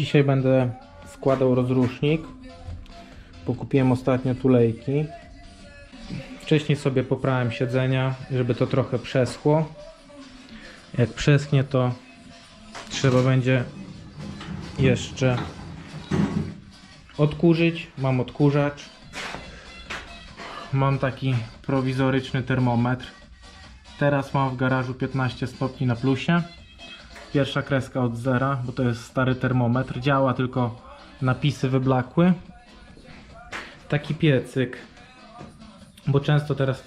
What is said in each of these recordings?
Dzisiaj będę składał rozrusznik. Pokupiłem ostatnio tulejki. Wcześniej sobie poprałem siedzenia, żeby to trochę przeschło. Jak przeschnie, to trzeba będzie jeszcze odkurzyć. Mam odkurzacz. Mam taki prowizoryczny termometr. Teraz mam w garażu 15 stopni na plusie. Pierwsza kreska od zera, bo to jest stary termometr. Działa tylko napisy wyblakły. Taki piecyk, bo często teraz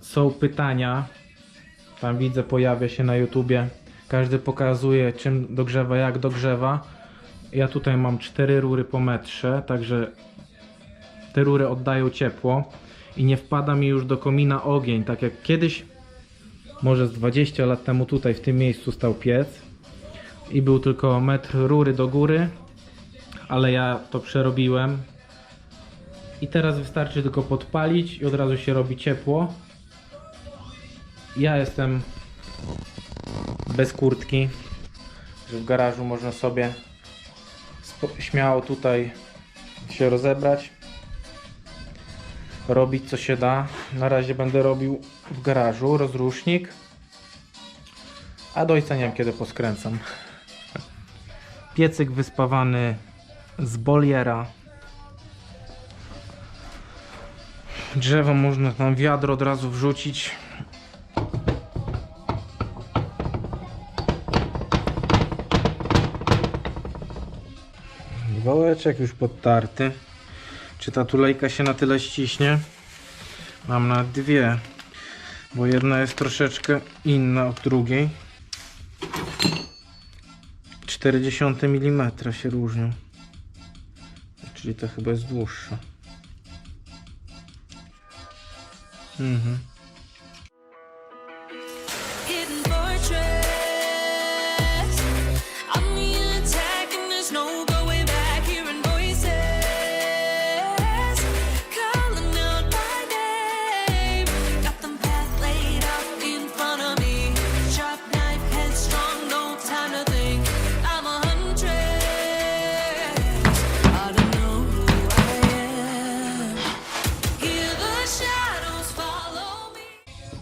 są pytania. Tam widzę, pojawia się na YouTubie. Każdy pokazuje, czym dogrzewa, jak dogrzewa. Ja tutaj mam cztery rury po metrze, także te rury oddają ciepło i nie wpada mi już do komina ogień, tak jak kiedyś może z 20 lat temu tutaj w tym miejscu stał piec i był tylko metr rury do góry, ale ja to przerobiłem i teraz wystarczy tylko podpalić i od razu się robi ciepło. Ja jestem bez kurtki, że w garażu można sobie śmiało tutaj się rozebrać, robić co się da. Na razie będę robił w garażu rozrusznik, a do ojca nie wiem kiedy poskręcam. Piecyk wyspawany z boliera. Drzewo można tam wiadro od razu wrzucić. Wałeczek już podtarty. Czy ta tulejka się na tyle ściśnie? Mam na dwie, bo jedna jest troszeczkę inna od drugiej. 40 mm się różnią. Czyli to chyba jest dłuższa. Mhm.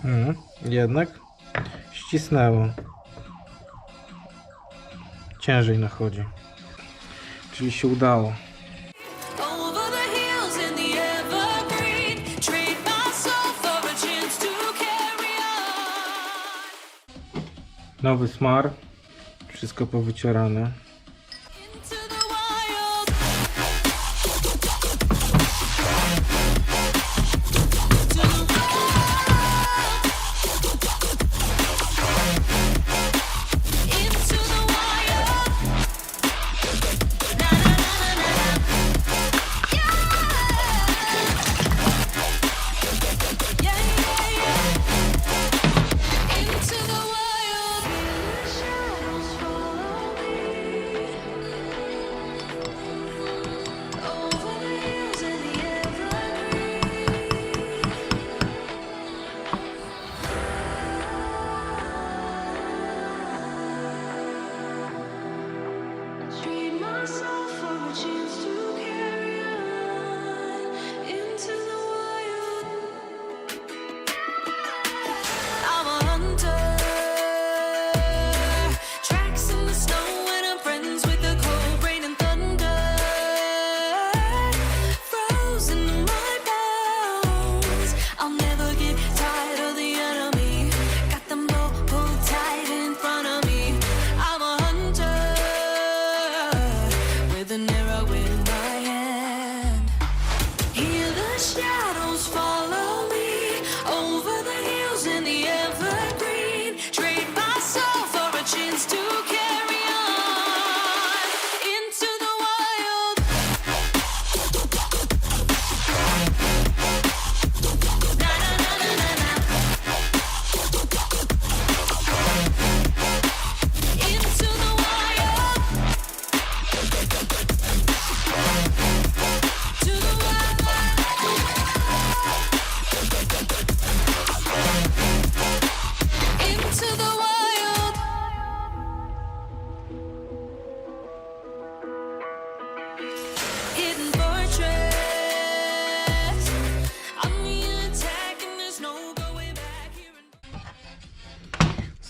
Mhm. Jednak ścisnęło. Ciężej nachodzi. Czyli się udało. Nowy smar. Wszystko powycierane.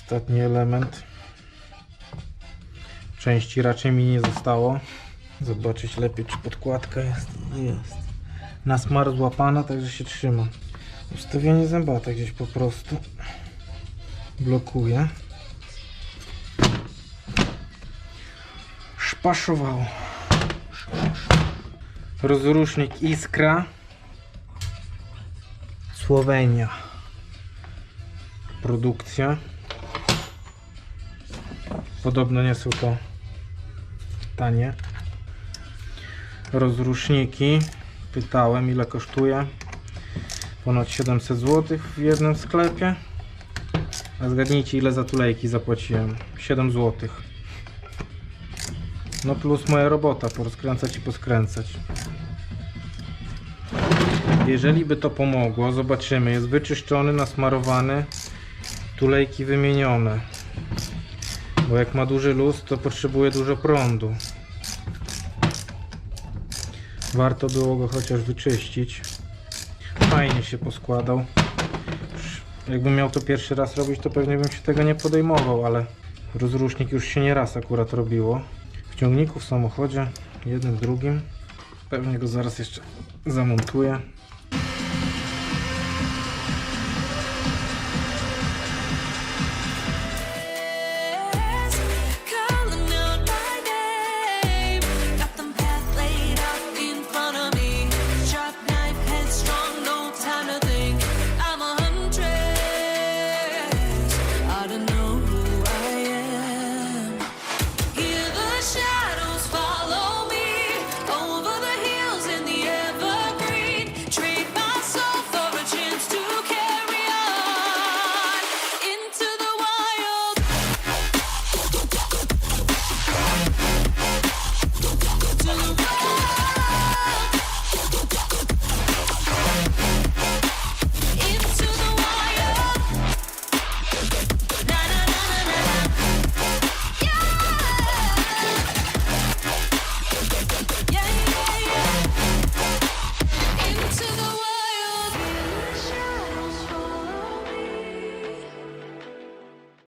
Ostatni element. Części raczej mi nie zostało. Zobaczyć lepiej, czy podkładka jest. No Jest. Na smar złapana, także się trzyma. Ustawienie zębata gdzieś po prostu blokuje. Szpaszowało. Rozrusznik Iskra. Słowenia. Produkcja. Podobno nie są to tanie. Rozruszniki. Pytałem ile kosztuje. Ponad 700 zł w jednym sklepie. A zgadnijcie ile za tulejki zapłaciłem. 7 zł. No plus moja robota, porozkręcać i poskręcać. Jeżeli by to pomogło, zobaczymy. Jest wyczyszczony, nasmarowany, tulejki wymienione. Bo jak ma duży luz, to potrzebuje dużo prądu. Warto było go chociaż wyczyścić. Fajnie się poskładał. Jakbym miał to pierwszy raz robić, to pewnie bym się tego nie podejmował, ale rozrusznik już się nie raz akurat robiło. W ciągniku w samochodzie, jednym, drugim. Pewnie go zaraz jeszcze zamontuję.